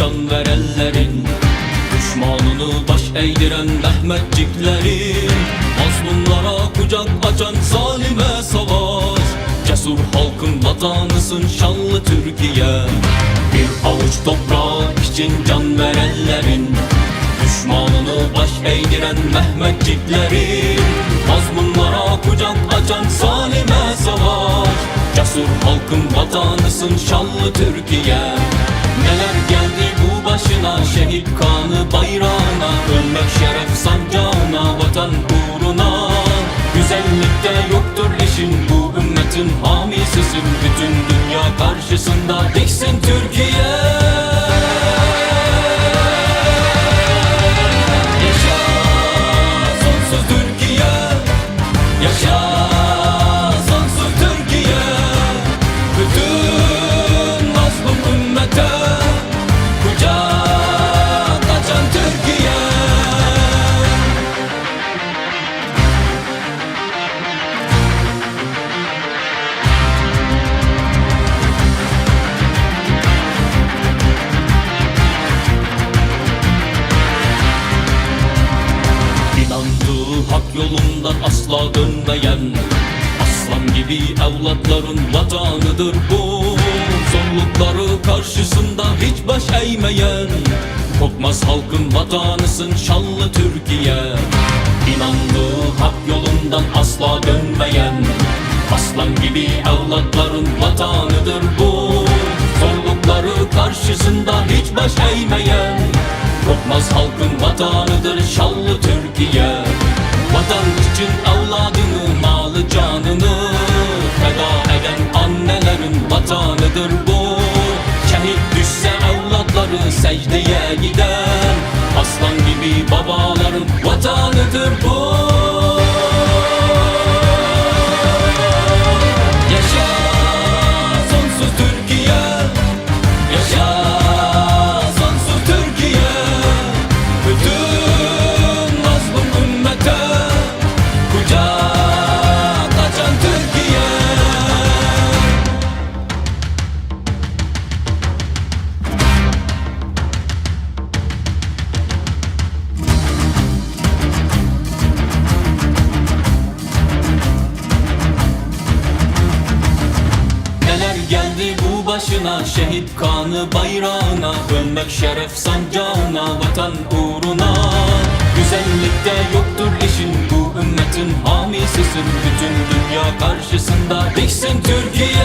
can verenlerin Düşmanını baş eğdiren Mehmetçiklerin Mazlumlara kucak açan zalime savaş. Cesur halkın vatanısın şanlı Türkiye. Bir avuç toprak için can verenlerin Düşmanını baş eğdiren Mehmetçiklerin Mazlumlara kucak açan zalime savaş. Cesur halkın vatanısın şanlı Türkiye. Neler bu başına şehit kanı bayrağına Ölmek şeref sancağına vatan uğruna. Güzellikte yoktur eşin bu ümmetin hamisisin Bütün dünya İnandığı hak yolundan asla dönmeyen Aslan gibi evlatların vatanıdır bu. Zorlukları karşısında hiç baş eğmeyen Korkmaz halkın vatanısın şanlı Türkiye. İnandığı hak yolundan asla dönmeyen Aslan gibi evlatların vatanıdır bu. Zorlukları karşısında hiç baş eğmeyen Korkmaz halkın vatanıdır şanlı Türkiye secdeye gider Aslan gibi babaların vatanıdır bu başına şehit kanı bayrağına Ölmek şeref sancağına vatan uğruna. Güzellikte yoktur eşin bu ümmetin hamisisin Bütün dünya karşısında diksin Türkiye